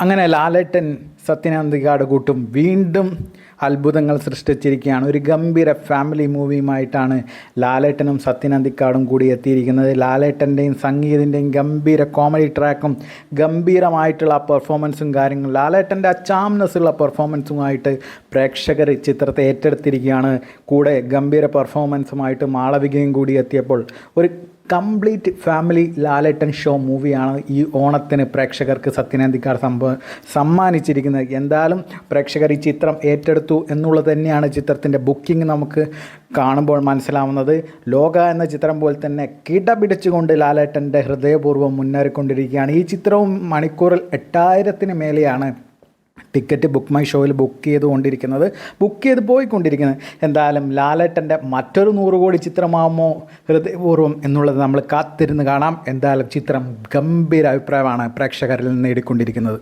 അങ്ങനെ ലാലേട്ടൻ സത്യനാന്തികാട് കൂട്ടും. വീണ്ടും അത്ഭുതങ്ങൾ സൃഷ്ടിച്ചിരിക്കുകയാണ്. ഒരു ഗംഭീര ഫാമിലി മൂവിയുമായിട്ടാണ് ലാലേട്ടനും സത്യനന്ദിക്കാടും കൂടി എത്തിയിരിക്കുന്നത്. ലാലേട്ടന്റെയും സംഗീതിന്റെയും ഗംഭീര കോമഡി ട്രാക്കും ഗംഭീരമായിട്ടുള്ള പെർഫോമൻസും കാര്യങ്ങളും ലാലേട്ടന്റെ ആ ചാംനെസ്സുള്ള പെർഫോമൻസുമായിട്ട് പ്രേക്ഷകർ ചിത്രത്തെ ഏറ്റെടുത്തിരിക്കുകയാണ്. കൂടെ ഗംഭീര പെർഫോമൻസുമായിട്ട് മാളവികയും കൂടി എത്തിയപ്പോൾ ഒരു കംപ്ലീറ്റ് ഫാമിലി ലാലേട്ടൻ ഷോ മൂവിയാണ് ഈ ഓണത്തിന് പ്രേക്ഷകർക്ക് സത്യനന്ദിക്കാർ സംഭവം സമ്മാനിച്ചിരിക്കുന്നത്. എന്തായാലും പ്രേക്ഷകർ ഈ ചിത്രം ഏറ്റെടുത്തു എന്നുള്ളത് തന്നെയാണ് ചിത്രത്തിന്റെ ബുക്കിംഗ് നമുക്ക് കാണുമ്പോൾ മനസ്സിലാവുന്നത്. ലോക എന്ന ചിത്രം പോലെ തന്നെ കിടപിടിച്ചുകൊണ്ട് ലാലേട്ടന്റെ ഹൃദയപൂർവം മുന്നേറിക്കൊണ്ടിരിക്കുകയാണ്. ഈ ചിത്രവും മണിക്കൂറിൽ എട്ടായിരത്തിന് മേലെയാണ് ടിക്കറ്റ് ബുക്ക് മൈ ഷോയിൽ ബുക്ക് ചെയ്തുകൊണ്ടിരിക്കുന്നത്. ബുക്ക് ചെയ്ത് പോയിക്കൊണ്ടിരിക്കുന്നത്. എന്തായാലും ലാലേട്ടന്റെ മറ്റൊരു നൂറ് കോടി ചിത്രമാകുമോ ഹൃദയപൂർവം എന്നുള്ളത് നമ്മൾ കാത്തിരുന്ന് കാണാം. എന്തായാലും ചിത്രം ഗംഭീര അഭിപ്രായമാണ് പ്രേക്ഷകരിൽ നേടിക്കൊണ്ടിരിക്കുന്നത്.